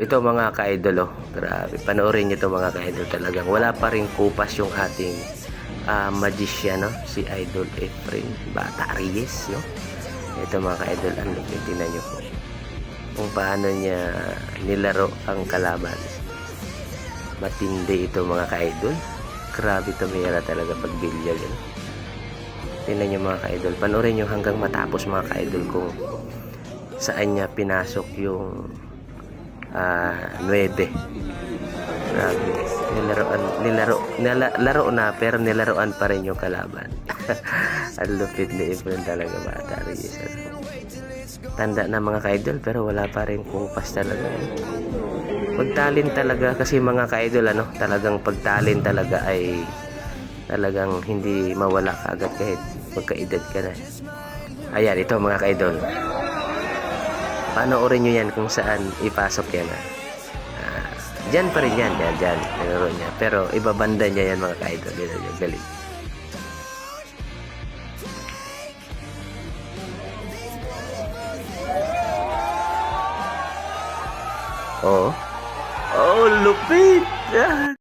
Ito mga ka-idol oh. Grabe. Panoorin niyo to mga ka-idol talagang. Wala pa rin kupas yung ating ah, magician no. Si Idol Efren Bata Reyes no. Ito mga ka-idol. Ang lupit. Tingnan niyo po. Kung paano niya nilaro ang kalaban. Matindi ito mga ka-idol. Grabe tumira talaga pag bilyag. Ano? Tingnan niyo mga ka-idol. Panoorin niyo hanggang matapos mga ka-idol kung saan niya pinasok yung ah 9. Grabe. Nilaroan, nilaro, nila, laro na pero nilaroan pa rin yung kalaban. Ang lupit ni Efren talaga bata Reyes. Tanda na mga ka-idol pero wala pa rin kumpas talaga. Pagtalin talaga kasi mga ka-idol ano, talagang pagtalin talaga ay talagang hindi mawala ka agad kahit magkaedad ka na. Ayan, ito mga ka-idol. Panoorin nyo yan kung saan ipasok yan. Ha? Ah, dyan pa rin yan. Yan, dyan. Nagaro niya. Pero ibabanda niya yan mga ka-idol. Yan, yan, galing. Oh. Oh, lupit! Ah.